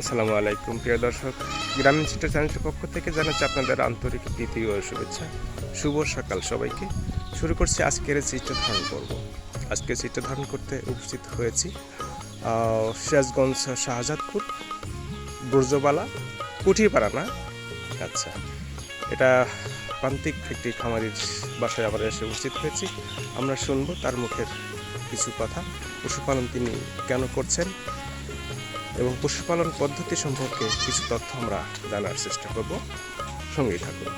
আসসালামু আলাইকুম, প্রিয় দর্শক। গ্রামীণ চিত্র চ্যানেলটির পক্ষ থেকে জানাচ্ছি আপনাদের আন্তরিক প্রীতি ও শুভেচ্ছা। শুভ সকাল সবাইকে। শুরু করছি আজকের চিত্র ধারণ করব আজকে চিত্র ধারণ করতে উপস্থিত হয়েছি সিরাজগঞ্জ শাহজাদপুর, ব্রজবালা কুঠিপাড়া না? আচ্ছা এটা প্রান্তিক একটি খামারির বাসায় আমরা এসে উপস্থিত হয়েছি। আমরা শুনব তার মুখের কিছু কথা। পশুপালন তিনি কেন করছেন? এবং পশুপালন পদ্ধতি সম্পর্কে কিছু তথ্য আমরা জানার চেষ্টা করব। সঙ্গেই থাকুন।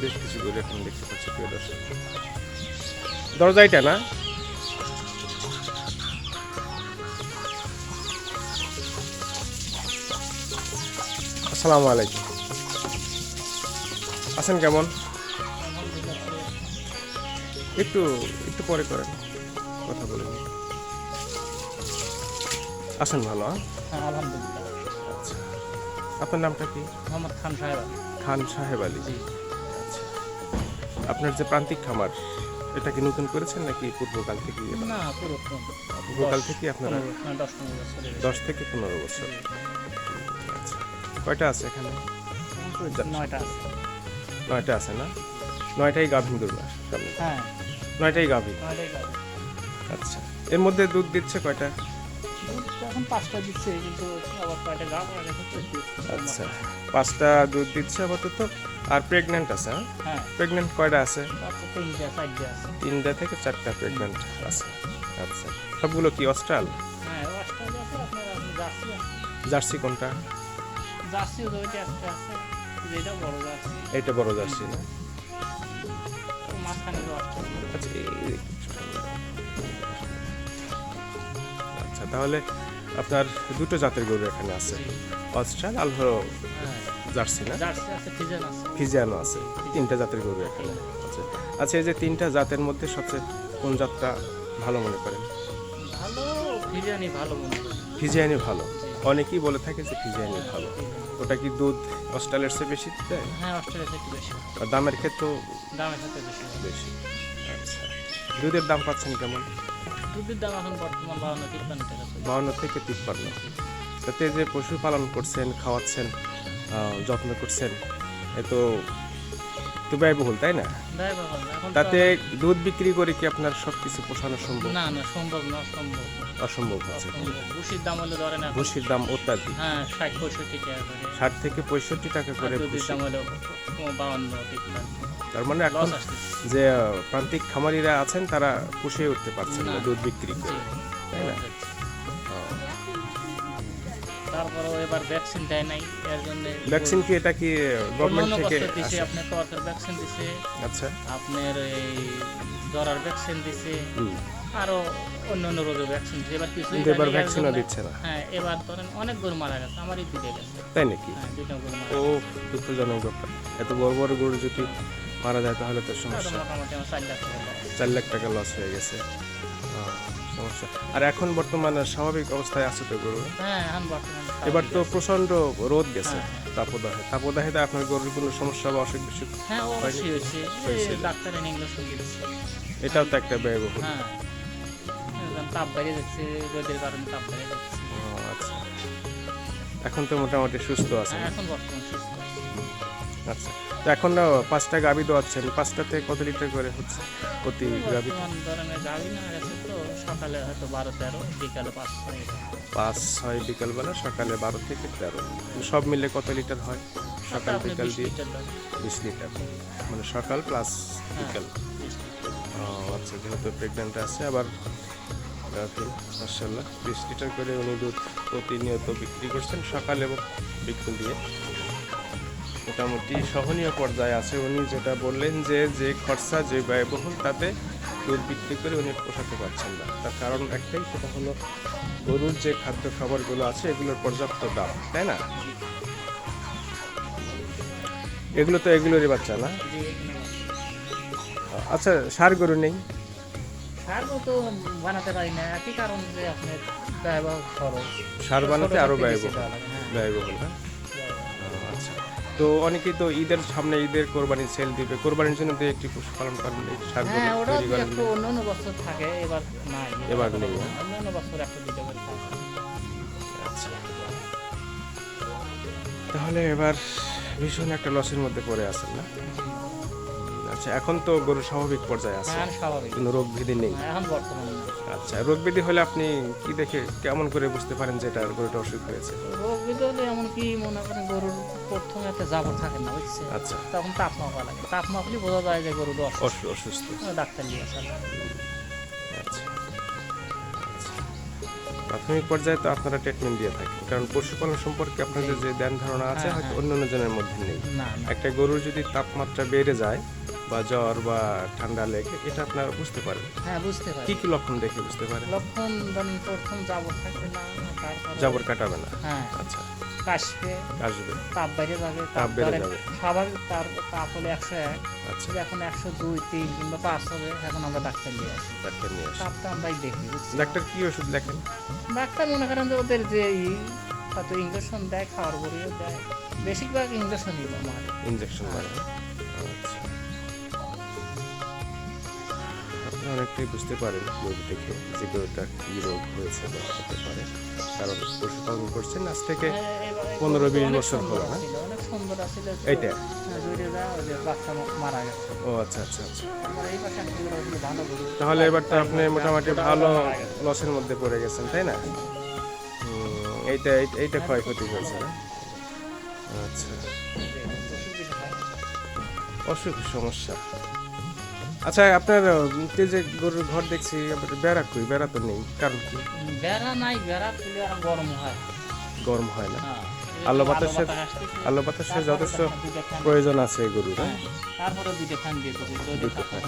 বেশ এখন না আসসালামু আলাইকুম। আছেন কেমন? একটু একটু পরে করেন। কথা বলুন আছেন ভালো হ্যাঁ? হ্যাঁ আলহামদুলিল্লাহ। আচ্ছা। আপনার নামটা কি? মোহাম্মদ খান সাহেব খান সাহেব আলী। জি। আচ্ছা। আপনার যে প্রান্তিক খামার এটা কি নতুন করেছেন নাকি পূর্বকাল থেকে? না পূর্বকাল থেকে আপনারা দশ বছরের দশ থেকে পনেরো বছর। আচ্ছা। কয়টা আছে এখানে? নয়টা আছে। নয়টা আছে না? নয়টাই গাভীন গরু সামনে। হ্যাঁ। নয়টাই গাভী আচ্ছা। এর মধ্যে দুধ দিচ্ছে কয়টা? এখন পাঁচটা দিচ্ছে কিন্তু আবার কয়টা গাছ আচ্ছা। পাঁচটা দুধ দিচ্ছে আপাতত। আর প্রেগনেন্ট আছে হ্যাঁ? হ্যাঁ। প্রেগনেন্ট কয়টা আছে? তিনটা থেকে চারটা প্রেগনেন্ট আছে। আচ্ছা। সবগুলো কি অস্ট্রাল? হ্যাঁ জার্সি আছে। জার্সি কোনটা? একটা আছে। যেটা বড় জার্সি। না? আচ্ছা আচ্ছা তাহলে আপনার দুটো জাতের গরু এখানে আছে। অস্ট্রাল আর হলো হ্যাঁ। জার্সি না? ফিজিয়ানো আছে। তিনটা জাতের গরু এখানে আচ্ছা আচ্ছা এই যে তিনটা জাতের মধ্যে সবচেয়ে কোন জাতটা ভালো মনে করেন? ভালো ফিজিয়ানি ভালো মনে করি। ফিজিয়ানি ভালো। অনেকেই বলে থাকে যে ফিজিয়ানি ভালো। ওটা কি দুধ অস্ট্রালের চেয়ে বেশি দেয়? হ্যাঁ অস্ট্রেলিয়া থেকে বেশি। আর দামের ক্ষেত্রেও দামের সাথে বেশি। বেশি। আচ্ছা। দুধের দাম পাচ্ছেন কেমন? দুধের দাম এখন বর্তমান বাউন্ন তিপ্পান্ন টাকা বাউন্ন থেকে তিপ্পান্ন। তাতে যে পশুপালন করছেন খাওয়াচ্ছেন যত্ন করছেন এ তো তো ব্যয়বহুল তাই না? দেয় এখন তো তাতে দুধ বিক্রি করে কি আপনার সব কিছু পোষানো সম্ভব? না না সম্ভব না সম্ভব অসম্ভব। ভুসির দাম হলে ধরেন এখন ভুসির দাম অত্যাধিক। হ্যাঁ ষাট পঁয়ষট্টি টাকা করে। ষাট থেকে পঁয়ষট্টি টাকা আর করে দুধের ভুসি দাম হলো বাউন্ন তার মানে এখন লস আসতেছে। যে আহ, প্রান্তিক খামারিরা আছেন তারা পুষে উঠতে পারছেন না। না। দুধ বিক্রি করে তাই না? তারপরে এবার ভ্যাকসিন দেয় নাই এর জন্য ভ্যাকসিন কি এটা কি গভর্নমেন্ট থেকে দিছে আসে? আপনার ভ্যাকসিন দিছে। আচ্ছা। আপনার এই জ্বরার ভ্যাকসিন দিছে আরও অন্য অন্য রোগের ভ্যাকসিন দিছে এবার কিছু এবার ভ্যাকসিনও দিচ্ছে না। হ্যাঁ এবার ধরেন অনেক গরু মারা গেছে আমারই দুটো গেছে। তাই নাকি? হ্যাঁ ও দুঃখজনক ব্যাপার। এত বড় বড় গরু যদি মারা যায় তাহলে তো সমস্যা। মোটামুটি আমার চার লাখ টাকা চার লাখ টাকা লস হয়ে গেছে। সমস্যা আর এখন বর্তমানে স্বাভাবিক অবস্থায় আছে তো গরু? হ্যাঁ এবার তো প্রচণ্ড রোদ গেছে হ্যাঁ, তাপদাহে। তাপদাহেতে আপনার গরুর কোনো সমস্যা বা অসুখ বিসুখ হ্যাঁ এটাও তো একটা ব্যয়বহুল। হ্যাঁ। এখন তাপ বাইরে যাচ্ছে রোদের কারণে তাপ বাইরে যাচ্ছে। ও, আচ্ছা। এখন তো মোটামুটি সুস্থ আছে হ্যাঁ এখন বর্তমান সুস্থ। আছে। আচ্ছা। তো এখন না পাঁচটা গাবি দোয়াচ্ছেন পাঁচটাতে কত লিটার করে হচ্ছে প্রতি বর্তমান ধরনের না তো সকালে হয়তো বারো তেরো বিকালে পাঁচ ছয়। পাঁচ ছয় বিকালবেলা সকালে বারো থেকে তেরো। সব মিলে কত লিটার হয়? সকাল বিকাল দিয়ে বিশ লিটার। মানে সকাল প্লাস হ্যাঁ, বিকাল। আচ্ছা যেহেতু প্রেগনেন্ট আছে আবার মার্শাল্লাহ বিশ লিটার করে উনি দুধ প্রতিনিয়ত বিক্রি করছেন সকাল এবং বিকেল দিয়ে। মোটামুটি সহনীয় পর্যায়ে আছে। উনি যেটা বললেন যে যে খরচা যে ব্যয়বহুল তাতে দুধ বিক্রি করে উনি পোষাতে পারছেন না। তার কারণ একটাই সেটা হলো গরুর যে খাদ্য খাবারগুলো আছে এগুলোর পর্যাপ্ত দাম তাই না? এগুলো তো এগুলোরই বাচ্চা না? আচ্ছা সার গরু নেই? সার বানাতে পারি না। একই কারণ যে আপনার ব্যয়বহুল খরচ। সার বানাতে আরও ব্যয়বহুল। হ্যাঁ, ব্যয়বহুল হ্যাঁ। তো অনেকেই তো ঈদের সামনে ঈদের কোরবানি সেল দিবে। কোরবানির জন্য তো একটি পশু পালন করেন এই সারগুলো হ্যাঁ ওটা তৈরি করেন একটু অন্য অন্য বছর থাকে এবার নাই। এবার নেই, হ্যাঁ? অন্য অন্য বছর একটা দুটো করে আচ্ছা। তাহলে এবার ভীষণ একটা লসের মধ্যে পড়ে আছেন না? আচ্ছা এখন তো গরু স্বাভাবিক পর্যায়ে আছে। হ্যাঁ স্বাভাবিক। কোনো রোগ ভীতি নেই। হ্যাঁ, এখন বর্তমানে। আচ্ছা রোগ ব্যাধি হলে আপনি কি দেখে কেমন করে বুঝতে পারেন যে এটা গরুটা অসুখ হয়েছে? রোগ বিদলে এমন কি মনে করেন গরুর প্রথমে একটা জাবর থাকে না বুঝছে আচ্ছা। তখন তাপ মাপা লাগে। তাপ মাপলে বোঝা যায় যে গরুটা অসুস্থ। অসুস্থ। ডাক্তার নিয়ে আসা আচ্ছা। আচ্ছা। প্রাথমিক পর্যায়ে তো আপনারা ট্রিটমেন্ট দিয়ে থাকেন কারণ পশুপালন সম্পর্কে আপনাদের যে ধ্যান ধারণা আছে হ্যাঁ, হয়তো হ্যাঁ। অন্য অন্য জনের মধ্যে নেই। একটা গরুর যদি তাপমাত্রা বেড়ে যায় বা জ্বর বা ঠান্ডা লেগে এটা আপনারা বুঝতে পারেন হ্যাঁ বুঝতে পারি কি কি লক্ষণ দেখে বুঝতে পারেন লক্ষণ ধরেন প্রথম জাবর থাকবে না তারপরে জাবর কাটাবে না। হ্যাঁ। আচ্ছা। কাশবে আসবে তাপ বেড়ে যাবে তাপ বেড়ে যাবে। স্বাভাবিক তার তাপ হলে একশো এক আচ্ছা। এখন একশো দুই তিন কিংবা পাঁচ হবে এখন আমরা ডাক্তার নিয়ে আসি। ডাক্তার নিয়ে আসে। তাপটা আমরাই দেখি ডাক্তার কি ওষুধ লেখেন ডাক্তার মনে করেন যে ওদের যে হয়তো ইঞ্জেকশন দেয় খাওয়ার পরেও দেয়। বেশিরভাগ ইঞ্জেকশনই আমার ইনজেকশন মারে আপনি অনেকটাই বুঝতে পারেন রোগ দেখে যে গরুটা কি রোগ হয়েছে বা হতে পারে। কারণ পশুপালন করছেন আজ থেকে পনেরো, বিশ বছর হলো, না? আছিল এইটা? ও আচ্ছা আচ্ছা আচ্ছা। গরু গরু তাহলে এবার তো আপনি মোটামুটি ভালো লসের মধ্যে পড়ে গেছেন তাই না? এইটা এইটা ক্ষয়ক্ষতি হয়েছে আচ্ছা। খায় না। অসুখ সমস্যা। আচ্ছা আপনার এই যে গরুর ঘর দেখছি বেড়া কই? বেড়া তো নেই কারণ কি? বেড়া নাই বেড়া তুলে আর গরম হয়। গরম হয় না। হ্যাঁ আলো বাতাসের-। আলো বাতাসের যথেষ্ট প্রয়োজন আছে গরুর হ্যাঁ, হ্যাঁ? তারপরে ফ্যান দিয়ে দুটো ফ্যান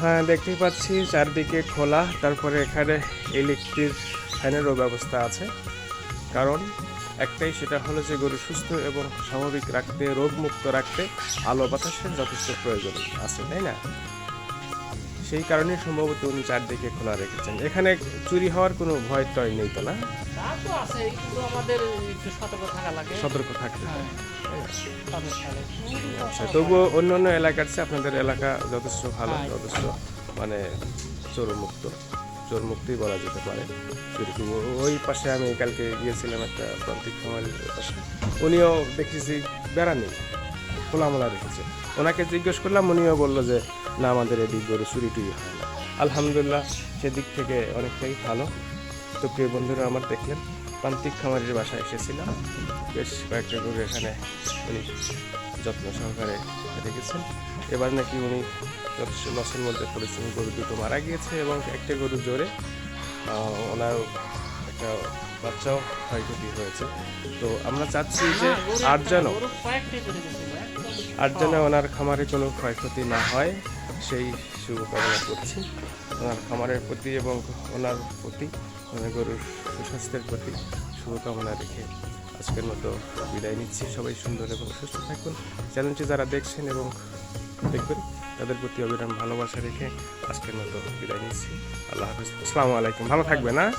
হ্যাঁ দেখতেই পাচ্ছি চারদিকে খোলা তারপরে এখানে ইলেকট্রিক ফ্যানেরও ব্যবস্থা আছে। কারণ একটাই সেটা হলো যে গরু সুস্থ এবং স্বাভাবিক রাখতে রোগমুক্ত রাখতে আলো বাতাসের যথেষ্ট প্রয়োজন আছে তাই না? সেই কারণে সম্ভবত উনি চারদিকে খোলা রেখেছেন। এখানে চুরি হওয়ার কোনো ভয় টয় নেই তো না? সতর্ক থাকা লাগে। সতর্ক থাকতে হয়। আচ্ছা তবুও অন্য অন্য এলাকার চেয়ে আপনাদের এলাকা যথেষ্ট ভালো হ্যাঁ, যথেষ্ট মানে চোরমুক্ত। চোরমুক্তই বলা যেতে পারে। চুরি ওই পাশে আমি কালকে গিয়েছিলাম একটা প্রান্তিক খামারের পাশে। উনিও দেখেছি বেড়া নেই খোলামোলা রেখেছে। ওনাকে জিজ্ঞেস করলাম, উনিও বলল যে, না, আমাদের এদিক গরু চুরি টুরি হয় না। আলহামদুলিল্লাহ, সেদিক থেকে অনেকটাই ভালো। তো প্রিয় বন্ধুরা, আমার দেখলেন, প্রান্তিক খামারের বাসায় এসেছিলাম। বেশ কয়েকটা গরু এখানে উনি যত্ন সহকারে রেখেছেন। এবার নাকি উনি লসের মধ্যে পড়েছেন গরু দুটো মারা গিয়েছে এবং একটা গরু জোরে ওনার একটা বাচ্চাও ক্ষয়ক্ষতি হয়েছে। তো আমরা চাচ্ছি যে হ্যাঁ, আর যেন আর যেন ওনার খামারে কোনো ক্ষয়ক্ষতি না হয় সেই শুভকামনা করছি। ওনার খামারের প্রতি এবং ওনার প্রতি ওনার গরুর সুস্বাস্থ্যের প্রতি শুভকামনা রেখে আজকের মতো বিদায় নিচ্ছি। সবাই সুন্দর এবং সুস্থ থাকুন। চ্যানেলটি যারা দেখছেন এবং দেখবেন তাদের প্রতি অবিরাম ভালোবাসা রেখে আজকের মতো বিদায় নিচ্ছি। আল্লাহ হাফিজ। আসসালামু আলাইকুম। ভালো থাকবেন হ্যাঁ?